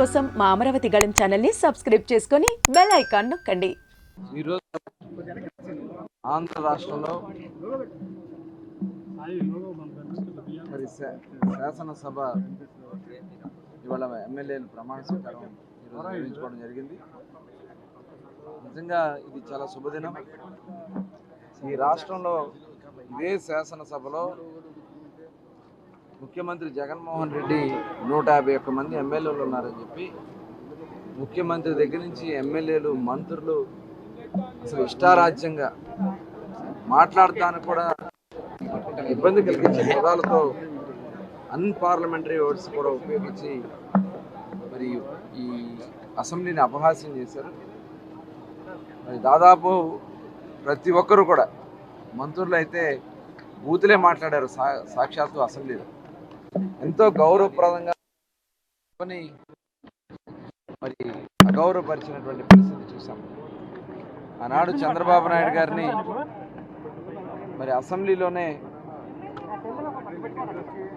కోసం మా అమరావతి గళం ఛానల్ని సబ్స్క్రైబ్ చేసుకొని బెల్ ఐకాన్ నొక్కండి. ఈరోజు ఆంధ్ర రాష్ట్రంలో మరి శాసనసభ ఇవాళ ఎమ్మెల్యేలు ప్రమాణ స్వీకారం ఈరోజు నిర్వహించుకోవడం జరిగింది. నిజంగా ఇది చాలా శుభదినం. ఈ రాష్ట్రంలో ఇదే శాసనసభలో ముఖ్యమంత్రి జగన్మోహన్ రెడ్డి నూట యాభై ఒక్క మంది ఎమ్మెల్యేలు ఉన్నారని చెప్పి ముఖ్యమంత్రి దగ్గర నుంచి ఎమ్మెల్యేలు మంత్రులు అసలు ఇష్టారాజ్యంగా మాట్లాడటానికి కూడా ఇబ్బంది కలిగించే పదాలతో అన్పార్లమెంటరీ వర్డ్స్ కూడా ఉపయోగించి మరి ఈ అసెంబ్లీని అపహాస్యం చేశారు. మరి దాదాపు ప్రతి ఒక్కరు కూడా మంత్రులు అయితే బూతులే మాట్లాడారు సా సాక్షాత్తు అసెంబ్లీలో. ఎంతో గౌరవప్రదంగా మరి అగౌరవపరిచినటువంటి పరిస్థితి చూసాం ఆనాడు చంద్రబాబు నాయుడు గారిని మరి అసెంబ్లీలోనే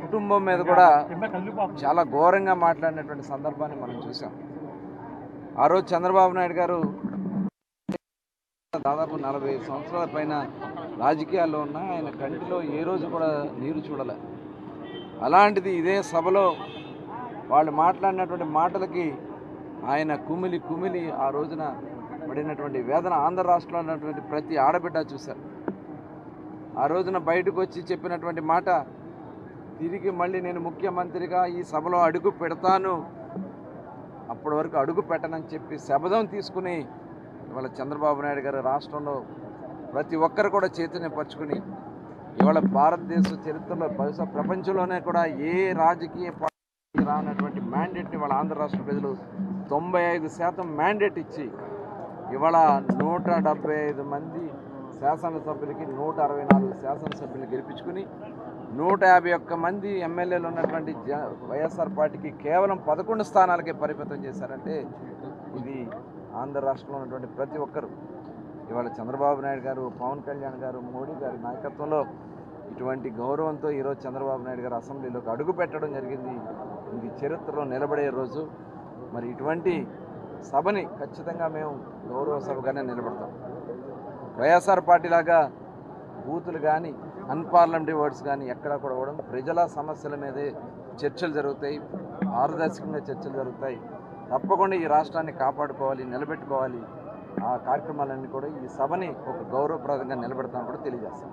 కుటుంబం మీద కూడా చాలా ఘోరంగా మాట్లాడినటువంటి సందర్భాన్ని మనం చూసాం ఆ రోజు చంద్రబాబు నాయుడు గారు దాదాపు నలభై సంవత్సరాల పైన రాజకీయాల్లో ఉన్న ఆయన కంటిలో ఏ రోజు కూడా నీరు చూడలే. అలాంటిది ఇదే సభలో వాళ్ళు మాట్లాడినటువంటి మాటలకి ఆయన కుమిలి కుమిలి ఆ రోజున పడినటువంటి వేదన. ఆంధ్ర రాష్ట్రంలో ఉన్నటువంటి ప్రతి ఆడబిడ్డ చూశారు. ఆ రోజున బయటకు వచ్చి చెప్పినటువంటి మాట తిరిగి మళ్ళీ నేను ముఖ్యమంత్రిగా ఈ సభలో అడుగు పెడతాను. అప్పటి వరకు అడుగు పెట్టనని చెప్పి శబదం తీసుకుని ఇవాళ చంద్రబాబు నాయుడు గారు రాష్ట్రంలో ప్రతి ఒక్కరు కూడా చైతన్యపరుచుకుని ఇవాళ భారతదేశ చరిత్రలో బహుశా ప్రపంచంలోనే కూడా ఏ రాజకీయ పార్టీ రానటువంటి మ్యాండేట్ని ఇవాళ ఆంధ్ర రాష్ట్ర ప్రజలు తొంభై ఐదు శాతం మ్యాండేట్ ఇచ్చి ఇవాళ నూట డెబ్బై ఐదు మంది శాసనసభ్యులకి నూట అరవై నాలుగు శాసనసభ్యులు గెలిపించుకుని నూట యాభై ఒక్క మంది ఎమ్మెల్యేలు ఉన్నటువంటి జ వైఎస్ఆర్ పార్టీకి కేవలం పదకొండు స్థానాలకే పరిమితం చేశారంటే ఇది ఆంధ్ర రాష్ట్రంలో ఉన్నటువంటి ప్రతి ఒక్కరు. ఇవాళ చంద్రబాబు నాయుడు గారు పవన్ కళ్యాణ్ గారు మోడీ గారి నాయకత్వంలో ఇటువంటి గౌరవంతో ఈరోజు చంద్రబాబు నాయుడు గారు అసెంబ్లీలోకి అడుగు పెట్టడం జరిగింది. ఇది చరిత్రలో నిలబడే రోజు. మరి ఇటువంటి సభని ఖచ్చితంగా మేము గౌరవ సభగానే నిలబడతాం. వైఎస్ఆర్ పార్టీ లాగా బూతులు కానీ అన్పార్లమెంటరీ వర్డ్స్ కానీ ఎక్కడా కూడా ఇవ్వడం ప్రజల సమస్యల మీదే చర్చలు జరుగుతాయి. పారదర్శకంగా చర్చలు జరుగుతాయి. తప్పకుండా ఈ రాష్ట్రాన్ని కాపాడుకోవాలి నిలబెట్టుకోవాలి. ఆ కార్యక్రమాలన్నీ కూడా ఈ సభని ఒక గౌరవప్రదంగా నిలబెడతామని కూడా తెలియజేస్తాం.